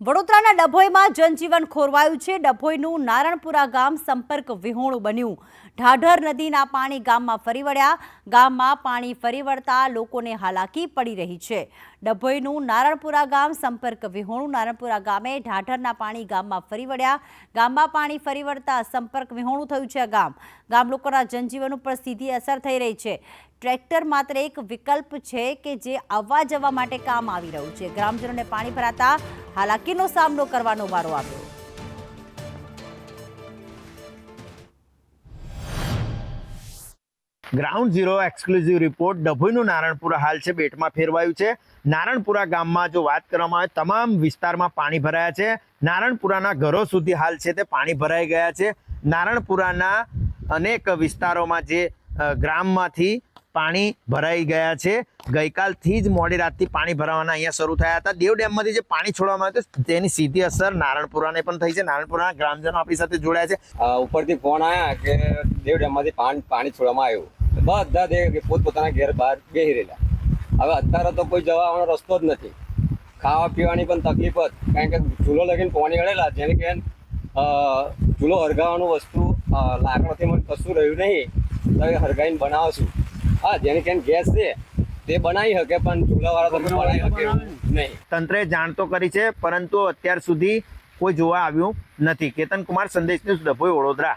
વડોદરાના ડભોઈમાં જનજીવન ખોરવાયું છે. ડભોઈનું નારણપુરા ગામ સંપર્ક વિહોણું બન્યું. ઢાઢર નદીના પાણી ગામમાં ફરી વળ્યા. ગામમાં પાણી ફરી વળતા લોકોને હાલાકી પડી રહી છે. ડભોઈનું નારણપુરા ગામ સંપર્ક વિહોણું. નારણપુરા ગામે ઢાઢરના પાણી ગામમાં ફરી વળ્યા. ગામમાં પાણી ફરી વળતા સંપર્ક વિહોણું થયું છે ગામ. ગામ લોકોના જનજીવન ઉપર સીધી અસર થઈ રહી છે. ટ્રેક્ટર માત્ર એક વિકલ્પ છે કે જે આવવા જવા માટે કામ આવી રહ્યું છે. ગ્રામજનોને પાણી ભરાતા હાલાકીનો સામનો કરવાનો વારો આવ્યો. Ground zero exclusive report. ડભોઈનું Naranpura હાલ છે, બેટમાં ફેરવાયું છે. નારણપુરા ગામમાં જો વાત કરવામાં આવે, તમામ વિસ્તારમાં પાણી ભરાયા છે. નારણપુરાના ઘરો સુધી હાલ છે તે પાણી ભરાઈ ગયા છે. નારણપુરાના અનેક વિસ્તારોમાં જે ગ્રામમાંથી પાણી ભરાઈ ગયા છે. ગઈકાલથી જ મોડી રાતથી પાણી ભરાવાના અહીંયા શરૂ થયા હતા. દેવ ડેમમાંથી જે પાણી છોડવામાં આવ્યું હતું, તેની સીધી અસર નારણપુરાને પણ થઈ છે. નારણપુરાના ગ્રામજનો આપણી સાથે જોડાયા છે. ઉપરથી ફોન આવ્યા કે દેવ ડેમમાંથી પાણી છોડવામાં આવ્યું. બધા દે પોતપોતાના ઘેર બહાર બેસી રહેલા. હવે અત્યારે તો કોઈ જવા આવવાનો રસ્તો જ નથી. ખાવા પીવાની પણ તકલીફ જ. કારણ કે ચૂલો લગીને પાણી અડેલા જેને કે ચૂલો હરગાવાનું વસ્તુ લાકડાથી મને કશું રહ્યું નહીં. તો એ હરગાઈને બનાવશું. હા જેને કે ગેસ છે તે બનાવી શકે પણ ચૂલાવાળા તમે બનાવી શકે નહીં. તંત્રે જાણ તો કરી છે પરંતુ અત્યાર સુધી કોઈ જોવા આવ્યું નથી. કેતન કુમાર સંદેશ ન્યૂઝ ડભોઈ વડોદરા.